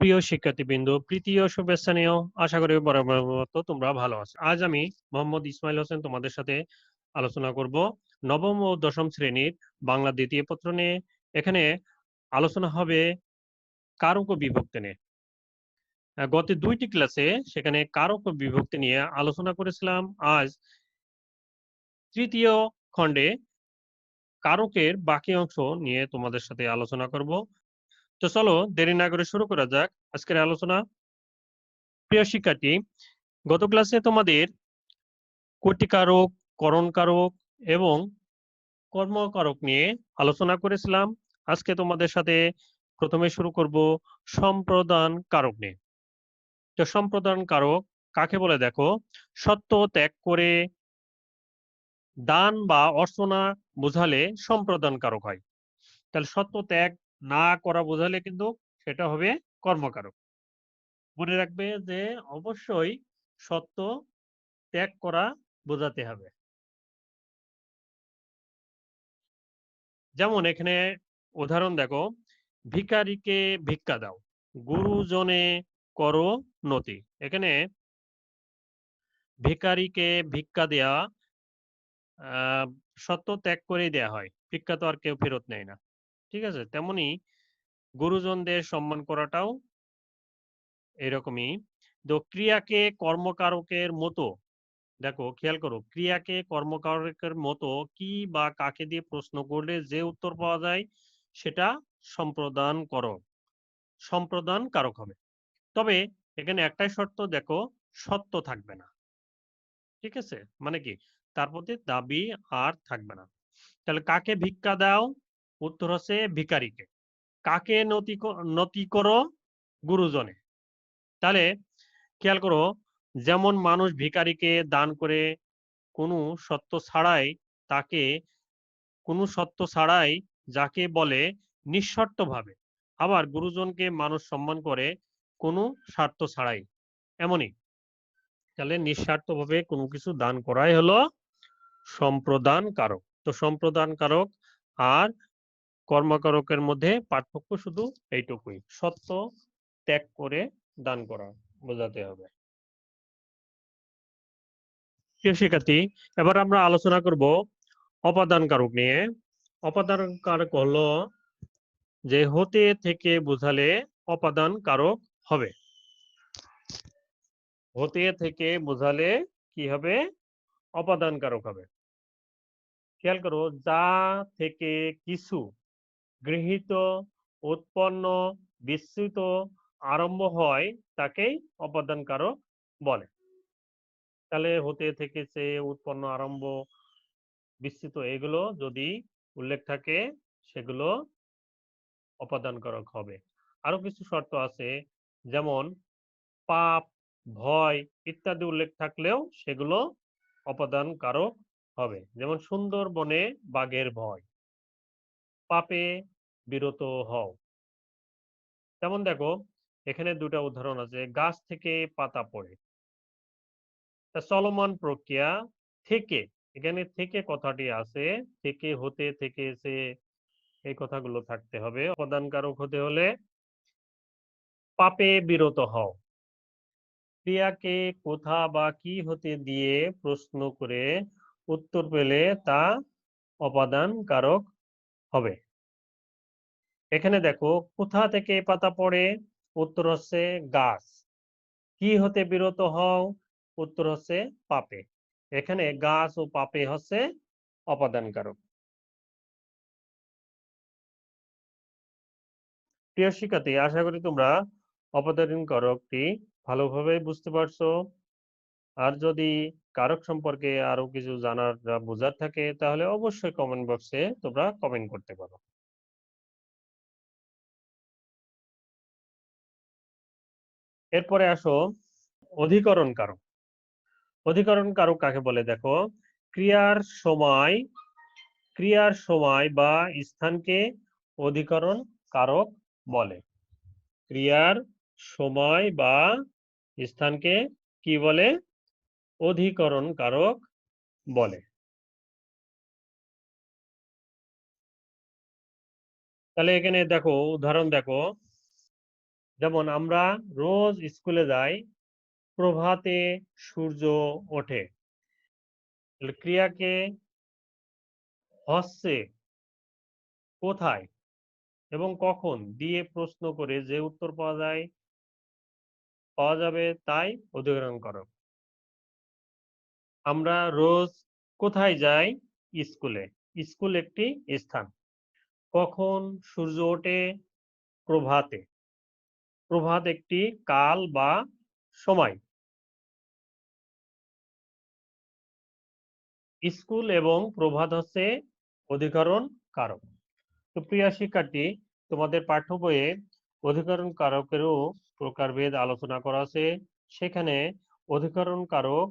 প্রিয় শিক্ষার্থীবৃন্দ ও শুভেচ্ছা নিয়েও আশা করি বরাবর মতো তোমরা ভালো আছো। আজ আমি মোহাম্মদ ইসমাইল হোসেন তোমাদের সাথে আলোচনা করব নবম ও দশম শ্রেণির বাংলা দ্বিতীয় পত্র নিয়ে। এখানে আলোচনা হবে কারক বিভক্তি নিয়ে। গত দুইটি ক্লাসে সেখানে কারক বিভক্তি নিয়ে আলোচনা করেছিলাম। আজ তৃতীয় খণ্ডে কারকের বাকি অংশ নিয়ে তোমাদের সাথে আলোচনা করব। তো চলো দেরি না করে শুরু করা যাক আজকের আলোচনা। প্রিয় শিক্ষার্থী, গত ক্লাসে তোমাদের কটিকারক করণকারক এবং কর্মকারক নিয়ে আলোচনা করেছিলাম। আজকে তোমাদের সাথে প্রথমে শুরু করব সম্প্রদান কারক নিয়ে। তো সম্প্রদান কারক কাকে বলে দেখো? সত্য ত্যাগ করে দান বা অর্চনা বোঝালে সম্প্রদান কারক হয়। তাহলে সত্য ত্যাগ না করা বোঝালে কিন্তু সেটা হবে কর্মকারক। মনে রাখবে যে অবশ্যই সত্য ত্যাগ করা বোঝাতে হবে। যেমন এখানে উদাহরণ দেখো, ভিখারিকে ভিক্ষা দাও, গুরুজনে করো নতি এখানে ভিখারিকে ভিক্ষা দেয়া সত্য ত্যাগ করেই দেয়া হয়, ভিক্ষা তো আর কেউ ফেরত নেয় না। ঠিক আছে? তেমনি গুরুজনদের সম্মান করাটাও এরকমই। তো ক্রিয়াকে কর্মকারকের মতো, দেখো খেয়াল করো, ক্রিয়াকে কর্মকারকের মতো কি বা কাকে দিয়ে প্রশ্ন করলে যে উত্তর পাওয়া যায় সেটা সম্প্রদান করক সম্প্রদান কারক হবে। তবে এখানে একটাই শর্ত, দেখো সত্য থাকবে না। ঠিক আছে? মানে কি? তার প্রতি দাবি আর থাকবে না। তাহলে কাকে ভিক্ষা দাও? উত্তর হচ্ছে ভিকারিকে কাকে নতি নতি করো গুরুজনে? তাহলে খেয়াল করো, যেমন মানুষ ভিখারিকে দান করে কোনো সত্য ছাড়াই তাকে, কোনো সত্য ছাড়াই যাকে বলে নিঃশর্ত ভাবে আবার গুরুজনকে মানুষ সম্মান করে কোনো স্বার্থ ছাড়াই। এমনই। তাহলে নিঃস্বার্থভাবে কোনো কিছু দান করাই হলো সম্প্রদান কারক তো সম্প্রদান কারক আর কর্মকারকের মধ্যে পার্থক্য শুধু এইটুকুই। সত্য ত্যাগ করে দান করা, বোঝাতে হবে। প্রিয় শিক্ষার্থী, এবার আমরা আলোচনা করব অপাদান কারক নিয়ে। অপাদান কারক হলো যে হতে থেকে বোঝালে অপাদান কারক হবে। হতে থেকে বোঝালে কি হবে? অপাদান কারক হবে। খেয়াল করো, যা থেকে কিছু গৃহীত, উৎপন্ন, বিস্তৃত, আরম্ভ হয় তাকেই অপাদান কারক বলে। তাহলে হতে থেকে সে উৎপন্ন, আরম্ভ, বিস্তৃত এগুলো যদি উল্লেখ থাকে সেগুলো অপাদান কারক হবে। আরও কিছু শর্ত আছে, যেমন পাপ, ভয় ইত্যাদি উল্লেখ থাকলেও সেগুলো অপাদান কারক হবে। যেমন সুন্দরবনে বাঘের ভয়। পাপে বিরত হও। যেমন দেখো, এখানে দুটা উদাহরণ আছে, গাছ থেকে পাতা পড়ে। চলমান প্রক্রিয়া থেকে, এখানে থেকে কথাটি আছে, থেকে হতে থেকে সে, এই কথাগুলো থাকতে হবে। অপাদান কারক হতে হলে পাপে বিরত হও। ক্রিয়াকে কোথা বা কি হতে দিয়ে প্রশ্ন করে উত্তর পেলে তা অপাদান কারক হবে। এখানে দেখো, কোথা থেকে পাতা পড়ে? উত্তর হচ্ছে গাছ। কি হতে বিরত হও? উত্তর হচ্ছে পাপে। এখানে গাছ ও পাপে হচ্ছে অপাদান কারক প্রিয় শিক্ষার্থী, আশা করি তোমরা অপাদান কারকটি ভালোভাবে বুঝতে পারছ। আর যদি কারক সম্পর্কে আরও কিছু জানার বোঝার থাকে, তাহলে অবশ্যই কমেন্ট বক্সে তোমরা কমেন্ট করতে পারো। এরপরে আসো, অধিকরণ কারক। অধিকরণ কারক কাকে বলে? দেখো, ক্রিয়ার সময় ক্রিয়ার সময় বা স্থানকে অধিকরণ কারক বলে। ক্রিয়ার সময় বা স্থানকে কি বলে? অধিকরণ কারক বলে। তাহলে এখানে দেখো, উদাহরণ দেখো। যেমন আমরা রোজ স্কুলে যাই, প্রভাতে সূর্য ওঠে। ক্রিয়াকে হচ্ছে কোথায় এবং কখন দিয়ে প্রশ্ন করে যে উত্তর পাওয়া যায়, পাওয়া যাবে তাই অধিকরণ করো আমরা রোজ কোথায় যাই? স্কুলে। স্কুল একটি স্থান। কখন সূর্য ওঠে? প্রভাতে। প্রভাত একটি কাল বা সময়। স্কুল এবং প্রভাত হচ্ছে অধিকরণ কারক। তো প্রিয় শিক্ষার্থী, তোমাদের পাঠ্য বইয়ে অধিকরণ কারকেরও প্রকারভেদ আলোচনা করা আছে সেখানে অধিকরণ কারক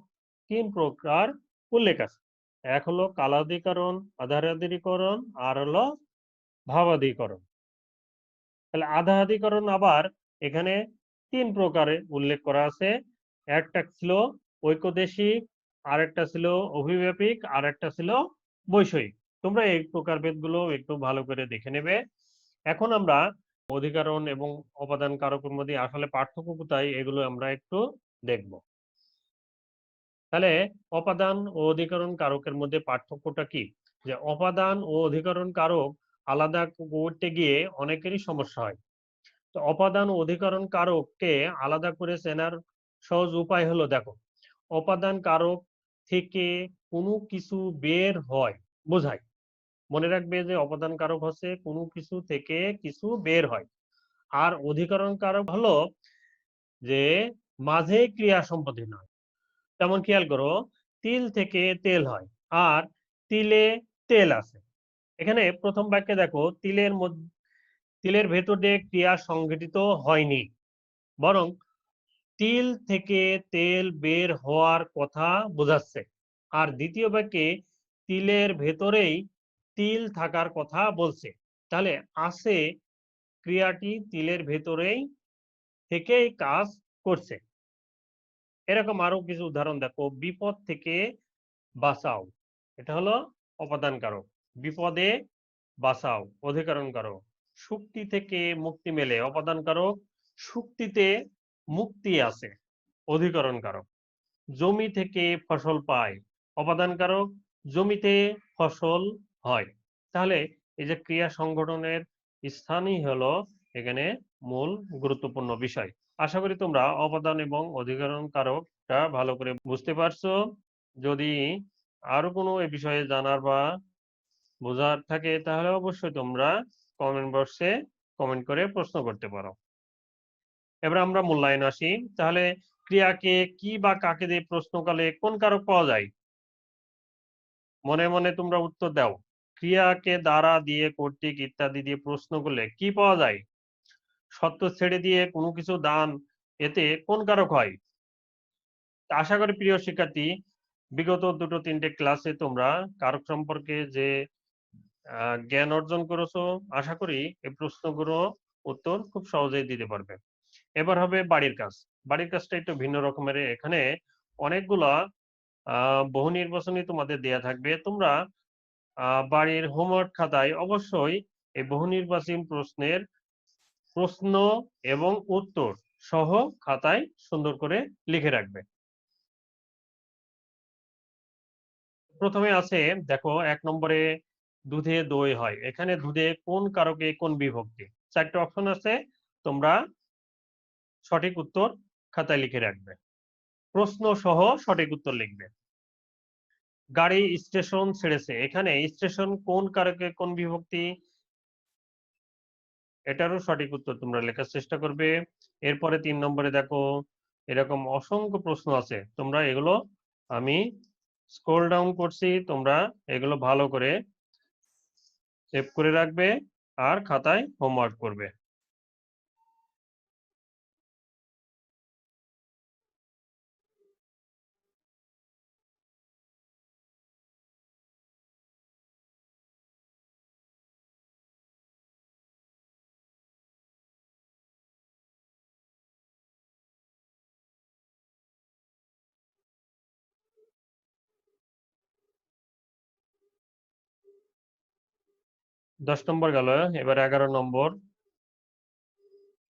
তিন প্রকার উল্লেখ আছে। এক হলো কালাধিকরণ, আধারাধিকরণ, আর হলো ভাবাধিকরণ। তাহলে আধাধিকরণ আবার এখানে তিন প্রকারে উল্লেখ করা আছে। একটা ছিল ঐকদেশিক, আরেকটা ছিল অভিব্যাপিক আর একটা ছিল বৈষয়িক। তোমরা এই প্রকারভেদগুলো একটু ভালো করে দেখে নেবে। এখন আমরা অধিকারণ এবং অপাদান কারকের মধ্যে আসলে পার্থক্য কোথায়, এগুলো আমরা একটু দেখব। তাহলে অপাদান ও অধিকরণ কারকের মধ্যে পার্থক্যটা কি? যে অপাদান ও অধিকরণ কারক আলাদা করতে গিয়ে অনেকেরই সমস্যা হয়। তো অপাদান অধিকরণ কারককে আলাদা করে চেনার সহজ উপায় হলো দেখো, অপাদান কারক থেকে কোনো কিছু বের হয়, বোঝায়। মনে রাখবে যে অপাদান কারক হচ্ছে কোনো কিছু থেকে কিছু বের হয়। আর অধিকরণ কারক হলো যে মাঝে ক্রিয়া সম্পত্তি নয়। তেমন খেয়াল করো, তিল থেকে তেল হয়, আর তিলে তেল আছে। এখানে প্রথম বাক্যে দেখো, তিলের মধ্যে, তিলের ভেতর দিয়ে ক্রিয়া সংঘটিত হয়নি। বরং তিল থেকে তেল বের হওয়ার কথা বোঝাচ্ছে। আর দ্বিতীয় বাক্যে তিলের ভেতরেই তিল থাকার কথা বলছে। তাহলে আসে ক্রিয়াটি তিলের ভেতরেই থেকেই কাজ করছে। এরকম আরও কিছু উদাহরণ দেখো, বিপদ থেকে বাঁচাও। এটা হলো অপাদান কারক বিপদে বাঁচাও অধিকরণ কারক শক্তি থেকে মুক্তি মেলে অপাদান কারক শক্তিতে মুক্তি আছে অধিকরণ কারক জমি থেকে ফসল পায় অপাদান কারক জমিতে ফসল হয়। তাহলে এই যে ক্রিয়া সংগঠনের স্থানই হলো এখানে মূল গুরুত্বপূর্ণ বিষয়। আশা করি তোমরা অবদান এবং অধিকরণ কারকটা ভালো করে বুঝতে পারছ। যদি আরও কোনো এ বিষয়ে জানার বা বোঝার থাকে, তাহলে অবশ্যই তোমরা কমেন্ট বক্সে কমেন্ট করে প্রশ্ন করতে পারো। এবার আমরা মূল্যায়ন আসি। তাহলে ক্রিয়াকে কি বা কাকে দিয়ে প্রশ্নকালে কোন কারক পাওয়া যায়? মনে মনে তোমরা উত্তর দাও। ক্রিয়াকে দ্বারা দিয়ে, কর্তৃক ইত্যাদি দিয়ে প্রশ্ন করলে কি পাওয়া যায়? সত্য ছেড়ে দিয়ে কোনো কিছু দান এতে কোন কারক হয়? আশা করি প্রিয় শিক্ষার্থী, বিগত দুটো তিনটে ক্লাসে তোমরা কারক সম্পর্কে যে জ্ঞান অর্জন করেছ, আশা করি এই প্রশ্নগুলো উত্তর খুব সহজেই দিতে পারবে। এবার হবে বাড়ির কাজ। বাড়ির কাজটা একটু ভিন্ন রকমের। এখানে অনেকগুলা বহু নির্বাচনী তোমাদের দেয়া থাকবে। তোমরা বাড়ির হোমওয়ার্ক খাতায় অবশ্যই এই বহু নির্বাচনী প্রশ্নের প্রশ্ন এবং উত্তর সহ খাতায় সুন্দর করে লিখে রাখবে। প্রথমে আছে, দেখো, এক নম্বরে দুধে দই হয়। এখানে দুধে কোন কারকে কোন বিভক্তি? চারটে অপশন আছে, তোমরা সঠিক উত্তর খাতায় লিখে রাখবে। প্রশ্ন সহ সঠিক উত্তর লিখবে। গাড়ি স্টেশন ছেড়েছে। এখানে স্টেশন কোন কারকে কোন বিভক্তি? এটারও সঠিক উত্তর তোমরা লেখার চেষ্টা করবে। এরপরে তিন নম্বরে দেখো, এরকম অসংখ্য প্রশ্ন আছে। তোমরা এগুলো আমি স্ক্রোল ডাউন করছি, তোমরা এগুলো ভালো করে সেভ করে রাখবে আর খাতায় হোমওয়ার্ক করবে। দশ নম্বর গেল, এবার এগারো নম্বর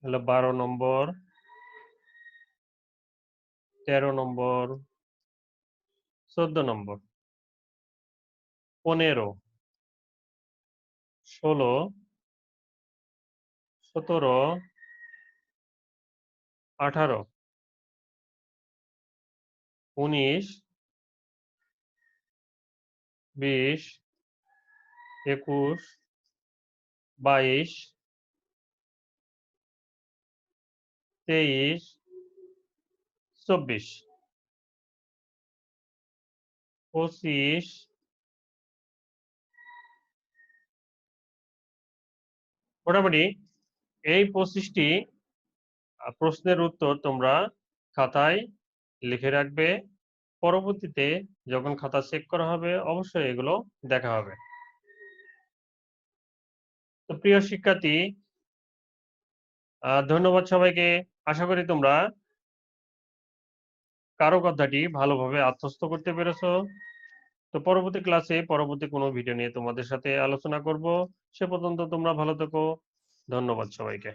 হলো বারো নম্বর, তেরো নম্বর, চোদ্দ নম্বর, পনেরো, ষোলো, সতেরো, আঠারো, উনিশ, বিশ, একুশ বাইশ, তেইশ, চব্বিশ, পঁচিশ, মোটামুটি এই পঁচিশটি প্রশ্নের উত্তর তোমরা খাতায় লিখে রাখবে। পরবর্তীতে যখন খাতা চেক করা হবে, অবশ্যই এগুলো দেখা হবে। তো প্রিয় শিক্ষার্থী ধন্যবাদ সবাইকে। আশা করি তোমরা কারও কথাটি ভালোভাবে আত্মস্থ করতে পেরেছ। তো পরবর্তী ক্লাসে পরবর্তী কোনো ভিডিও নিয়ে তোমাদের সাথে আলোচনা করব। সে পর্যন্ত তোমরা ভালো থেকো। ধন্যবাদ সবাইকে।